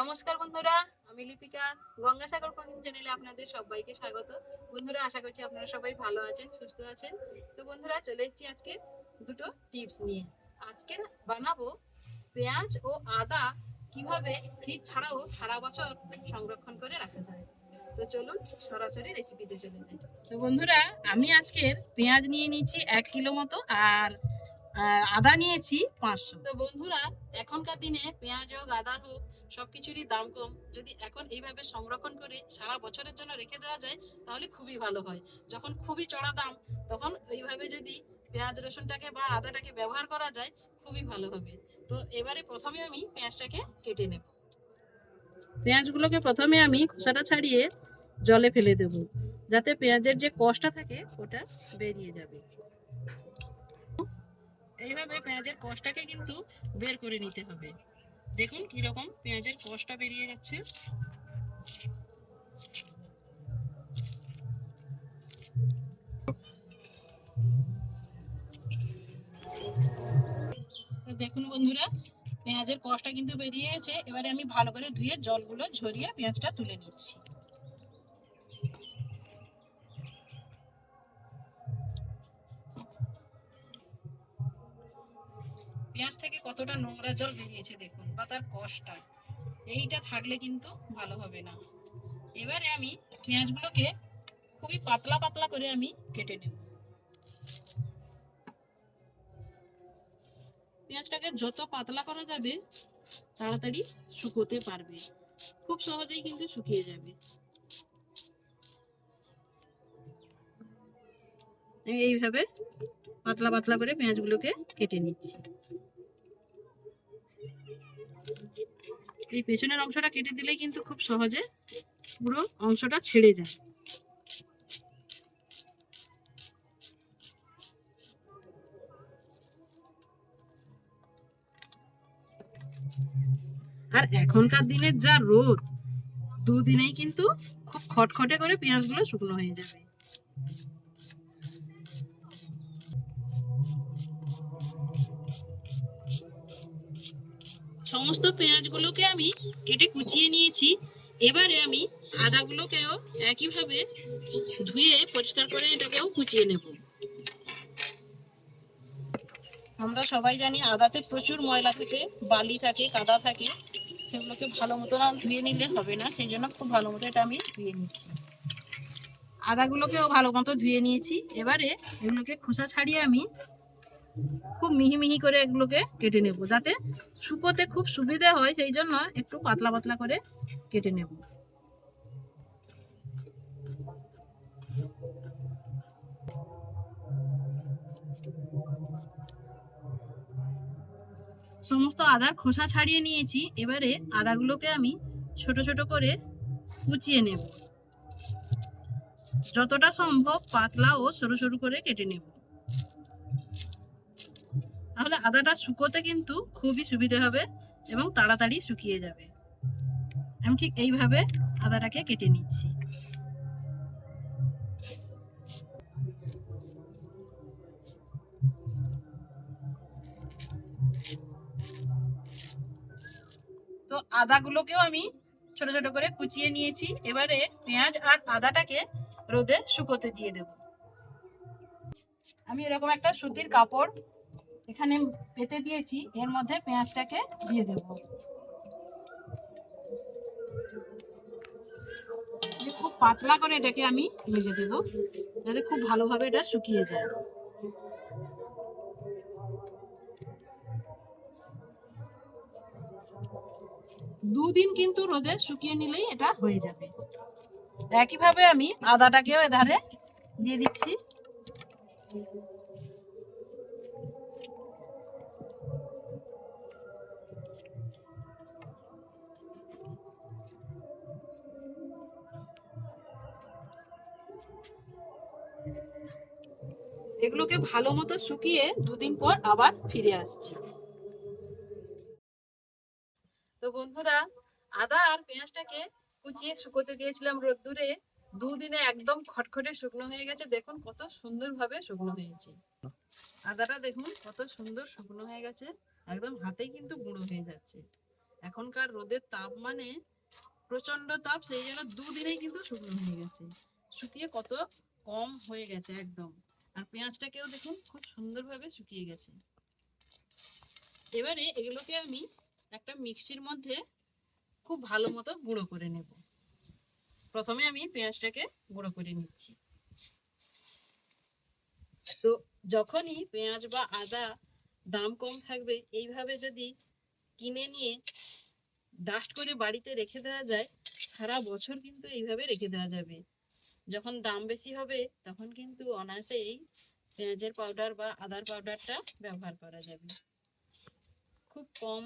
নমস্কার বন্ধুরা, আমি লিপিকা গঙ্গাসাগর কুকিং চ্যানেলে আপনাদের সবাইকে স্বাগত। বন্ধুরা, আশা করছি আপনারা সবাই ভালো আছেন, সুস্থ আছেন। তো বন্ধুরা, চলে এসেছি আজকে দুটো টিপস নিয়ে। আজকে বানাবো পেঁয়াজ ও আদা কীভাবে ফ্রিজ ছাড়াও সারা বছর সংরক্ষণ করে রাখা যায়। তো চলুন সরাসরি রেসিপিতে চলে তো বন্ধুরা, আমি আজকের পেঁয়াজ নিয়ে নিয়েছি এক কিলো মতো আর আদা নিয়েছি পাঁচশো। তো বন্ধুরা, এখনকার দিনে পেঁয়াজ হোক, আদা হোক সবকিছুরই দাম কম। যদি এখন এইভাবে সংরক্ষণ করে সারা বছরের জন্য রেখে দেওয়া যায়, তাহলে খুবই ভালো হয়। যখন খুবই চড়া দাম, তখন এইভাবে যদি পেঁয়াজ, রসুনটাকে বা আদাটাকে ব্যবহার করা যায়, খুবই ভালো হবে। তো এবারে প্রথমে আমি পেঁয়াজটাকে কেটে নেব। পেঁয়াজগুলোকে প্রথমে আমি খোসাটা ছাড়িয়ে জলে ফেলে দেব, যাতে পেঁয়াজের যে কষটা থাকে, ওটা বেরিয়ে যাবে। এইভাবে পেঁয়াজের কষটাকে কিন্তু বের করে নিতে হবে। দেখুন কীরকম পেঁয়াজের কষটা বেরিয়ে যাচ্ছে। দেখুন বন্ধুরা, পেঁয়াজের কষটা কিন্তু বেরিয়ে গেছে। এবারে আমি ভালো করে ধুয়ে জলগুলো ঝরিয়ে পেঁয়াজটা তুলে নিচ্ছি। পেঁয়াজ থেকে কতটা নোংরা জল বেরিয়েছে দেখুন, বা তার কষটা এইটা থাকলে কিন্তু ভালো হবে না। এবারে আমি পেঁয়াজগুলোকে খুবই পাতলা পাতলা করে আমি কেটে নেব। পেঁয়াজটাকে যত পাতলা করা যাবে, তাড়াতাড়ি শুকোতে পারবে। খুব সহজেই কিন্তু শুকিয়ে যাবে। আমি এইভাবে পাতলা পাতলা করে পেঁয়াজগুলোকে কেটে নিচ্ছি। এই পেছনের অংশটা কেটে দিলেই কিন্তু খুব সহজে পুরো অংশটা ছেড়ে যায়। আর এখনকার দিনের যা রোদ, দুদিনেই কিন্তু খুব খটখটে করে পেঁয়াজগুলো শুকনো হয়ে যাবে। সমস্ত পেঁয়াজগুলোকে আমি কেটে কুচিয়ে নিয়েছি। এবারে আমি আদাগুলোকেও একইভাবে ধুয়ে পরিষ্কার করে এটাকেও কুচিয়ে নেব। আমরা সবাই জানি আদাতে প্রচুর ময়লা থাকে, বালি থাকে, কাদা থাকে। সেগুলোকে ভালো মতো না ধুয়ে নিলে হবে না, সেই জন্য খুব ভালো মতো এটা আমি ধুয়ে নিচ্ছি। আদাগুলোকেও ভালো মতো ধুয়ে নিয়েছি। এবারে এগুলোকে খোসা ছাড়িয়ে আমি খুব মিহি মিহি করে এগুলোকে কেটে নেব, যাতে শুকোতে খুব সুবিধা হয়, সেই জন্য একটু পাতলা পাতলা করে কেটে নেব। সমস্ত আদার খোসা ছাড়িয়ে নিয়েছি, এবারে আদাগুলোকে আমি ছোট ছোট করে কুচিয়ে নেব। যতটা সম্ভব পাতলা ও সরু সরু করে কেটে নেব। তাহলে আদাটা শুকোতে কিন্তু খুবই সুবিধে হবে এবং তাড়াতাড়ি শুকিয়ে যাবে। আমি ঠিক এইভাবে আদাটাকে কেটে নিচ্ছি। তো আদাগুলোকেও আমি ছোট ছোট করে কুচিয়ে নিয়েছি। এবারে পেঁয়াজ আর আদাটাকে রোদে শুকোতে দিয়ে দেব। আমি এরকম একটা সুতির কাপড় এখানে পেতে দিয়েছি, এর মধ্যে পেঁয়াজটাকে দিয়ে দেব। খুব পাতলা করে এটাকে আমি ভেজে দেব, যাতে খুব ভালোভাবে এটা শুকিয়ে যায়। দুদিন কিন্তু রোদে শুকিয়ে নিলেই এটা হয়ে যাবে। একইভাবে আমি আদাটাকেও এধারে দিয়ে দিচ্ছি। এগুলোকে ভালো মতো শুকিয়ে দুদিন পর আবার ফিরে আসছি। তো বন্ধুরা, আদা আর পেঁয়াজটাকে কুচিয়ে শুকোতে দিয়েছিলাম রোদ্দুরে। দুদিনে একদম খটখটে শুকনো হয়ে গেছে। দেখুন কত সুন্দর ভাবে শুকনো হয়েছে। আদাটা দেখুন কত সুন্দর শুকনো হয়ে গেছে। একদম হাতেই কিন্তু গুঁড়ো হয়ে যাচ্ছে। এখনকার রোদের তাপ মানে প্রচণ্ড তাপ, সেই জন্য দুদিনেই কিন্তু শুকনো হয়ে গেছে। শুকিয়ে কত কম হয়ে গেছে একদম। আর পেঁয়াজটাকেও দেখুন, খুব সুন্দরভাবে শুকিয়ে গেছে। এবারে এগুলোকে আমি একটা মিক্সির মধ্যে খুব ভালো মতো গুঁড়ো করে নেব। প্রথমে আমি পেঁয়াজটাকে গুঁড়ো করে নিচ্ছি। তো যখনই পেঁয়াজ বা আদা দাম কম থাকবে, এইভাবে যদি কিনে নিয়ে ডাস্ট করে বাড়িতে রেখে দেওয়া যায়, সারা বছর কিন্তু এইভাবে রেখে দেওয়া যাবে। যখন দাম বেশি হবে, তখন কিন্তু অনায়াসে এই পেঁয়াজের পাউডার বা আদার পাউডারটা ব্যবহার করা যাবে। খুব কম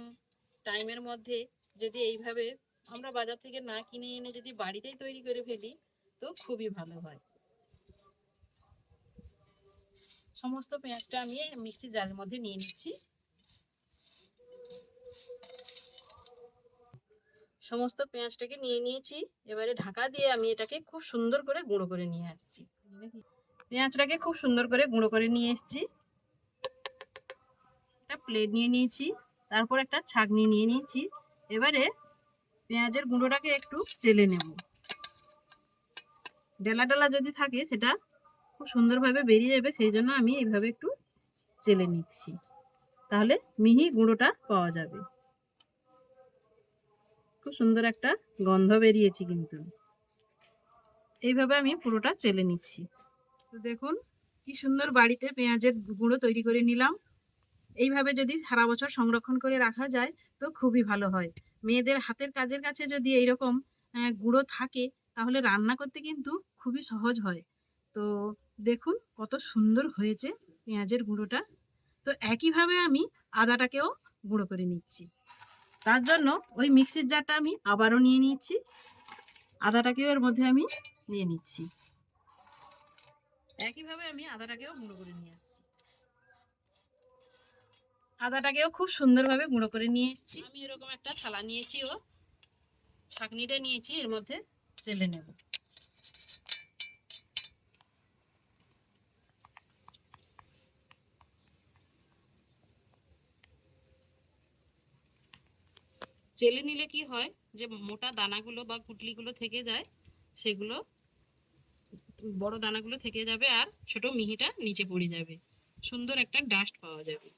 টাইমের মধ্যে যদি এইভাবে আমরা বাজার থেকে না কিনে এনে যদি বাড়িতেই তৈরি করে ফেলি, তো খুবই ভালো হয়। সমস্ত পেঁয়াজটা আমি মিক্সির জারের মধ্যে নিয়ে নিচ্ছি। সমস্ত পেঁয়াজটাকে নিয়ে নিয়েছি। এবারে ঢাকা দিয়ে আমি এটাকে খুব সুন্দর করে গুঁড়ো করে নিয়ে আসছি। পেঁয়াজটাকে খুব সুন্দর করে গুঁড়ো করে নিয়ে এসেছি। একটা প্লেট নিয়ে নিয়েছি, তারপর একটা ছাঁকনি নিয়ে নিয়েছি। এবারে পেঁয়াজের গুঁড়োটাকে একটু চেলে নেব। ডেলা ডেলা যদি থাকে, সেটা খুব সুন্দরভাবে বেরিয়ে যাবে, সেই জন্য আমি এইভাবে একটু চেলে নিচ্ছি। তাহলে মিহি গুঁড়োটা পাওয়া যাবে। খুব সুন্দর একটা গন্ধ বেরিয়েছে কিন্তু। এইভাবে আমি পুরোটা চেলে নিচ্ছি। তো দেখুন, কি সুন্দর বাড়িতে পেঁয়াজের গুঁড়ো তৈরি করে নিলাম। এইভাবে যদি সারা বছর সংরক্ষণ করে রাখা যায়, তো খুবই ভালো হয়। মেয়েদের হাতের কাজের কাছে যদি এইরকম গুঁড়ো থাকে, তাহলে রান্না করতে কিন্তু খুবই সহজ হয়। তো দেখুন, কত সুন্দর হয়েছে পেঁয়াজের গুঁড়োটা। তো একইভাবে আমি আদাটাকেও গুঁড়ো করে নিচ্ছি। তার জন্য ওই মিক্সির জারটা আমি আবারও নিয়ে নিচ্ছি আদাটাকেও এর মধ্যে আমি নিয়ে নিচ্ছি। একইভাবে আমি আদাটাকেও গুঁড়ো করে নিয়ে আসছি। আদাটাকেও খুব সুন্দরভাবে গুঁড়ো করে নিয়ে এসেছি। আমি এরকম একটা থালা নিয়েছি ও। ছাকনিটা নিয়েছি, এর মধ্যে চেলে নেব। চেলে নিলে কি হয়? যে মোটা দানাগুলো বা কুটলিগুলো থেকে যায়, সেগুলো বড় দানাগুলো থেকে যাবে আর ছোট মিহিটা নিচে পড়ে যাবে। সুন্দর একটা ডাস্ট পাওয়া যাবে।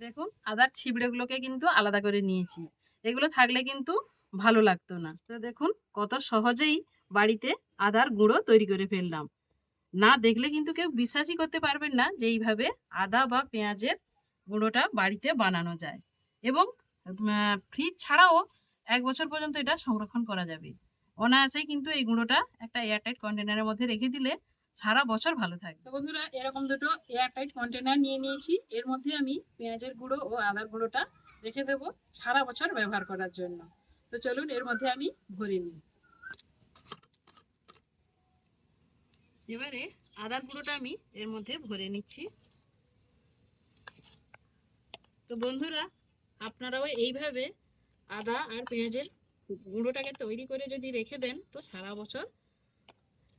দেখুন আদার ছিবড়েগুলোকে কিন্তু আলাদা করে নিয়েছি। এগুলো থাকলে কিন্তু ভালো লাগতো না। তো দেখুন, কত সহজেই বাড়িতে আদার গুঁড়ো তৈরি করে ফেললাম। না দেখলে কিন্তু কেউ বিশ্বাসই করতে পারবেন না যে এইভাবে আদা বা পেঁয়াজের গুঁড়োটা বাড়িতে বানানো যায়। এবং ফ্রিজ ছাড়াও এক বছর পর্যন্ত এটা সংরক্ষণ করা যাবে। অনায়াসেই কিন্তু এই গুঁড়োটা একটা এয়ারটাইট কন্টেনারের মধ্যে রেখে দিলে সারা বছর ভালো থাকবে। তো বন্ধুরা এরকম দুটো এয়ারটাইট কন্টেনার নিয়ে নিয়েছি। এর মধ্যে আমি পেঁয়াজের গুঁড়ো ও আদার গুঁড়োটা রেখে দেবো সারা বছর ব্যবহার করার জন্য। তো চলুন এর মধ্যে আমি ভরে নিই। এবারে আদার গুঁড়োটা আমি এর মধ্যে ভরে নিচ্ছি। তো বন্ধুরা আপনারাও এইভাবে আদা আর পেঁয়াজের গুঁড়োটাকে তৈরি করে যদি রেখে দেন, তো সারা বছর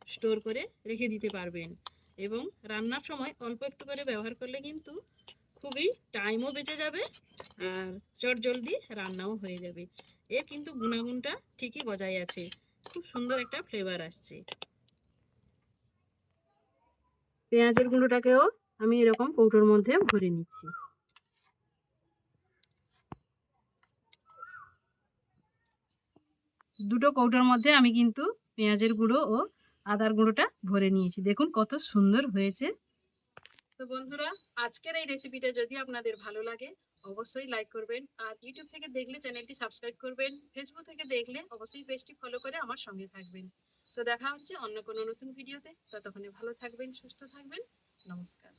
স্টোর করে রেখে দিতে পারবেন। এবং রান্নার সময় অল্প একটু করে ব্যবহার করলে কিন্তু খুবই টাইমও বেঁচে যাবে আর চট জলদি রান্নাও হয়ে যাবে। এর কিন্তু গুণাগুণটা ঠিকই বজায় আছে। খুব সুন্দর একটা ফ্লেভার আসছে। পেঁয়াজের গুঁড়োটাকেও আমি এরকম কৌটোর মধ্যে ভরে নিচ্ছি। দুটো কৌটোর মধ্যে আমি কিন্তু পেঁয়াজের গুঁড়ো ও আদার গুঁড়োটা ভরে নিয়েছি। দেখুন কত সুন্দর হয়েছে। তো বন্ধুরা, আজকের এই রেসিপিটা যদি আপনাদের ভালো লাগে, অবশ্যই লাইক করবেন আর ইউটিউব থেকে দেখলে চ্যানেলটি সাবস্ক্রাইব করবেন ফেসবুক থেকে দেখলে অবশ্যই পেজটি ফলো করে আমার সঙ্গে থাকবেন। তো দেখা হচ্ছে অন্য কোনো নতুন ভিডিওতে ততক্ষণে ভালো থাকবেন, সুস্থ থাকবেন। নমস্কার।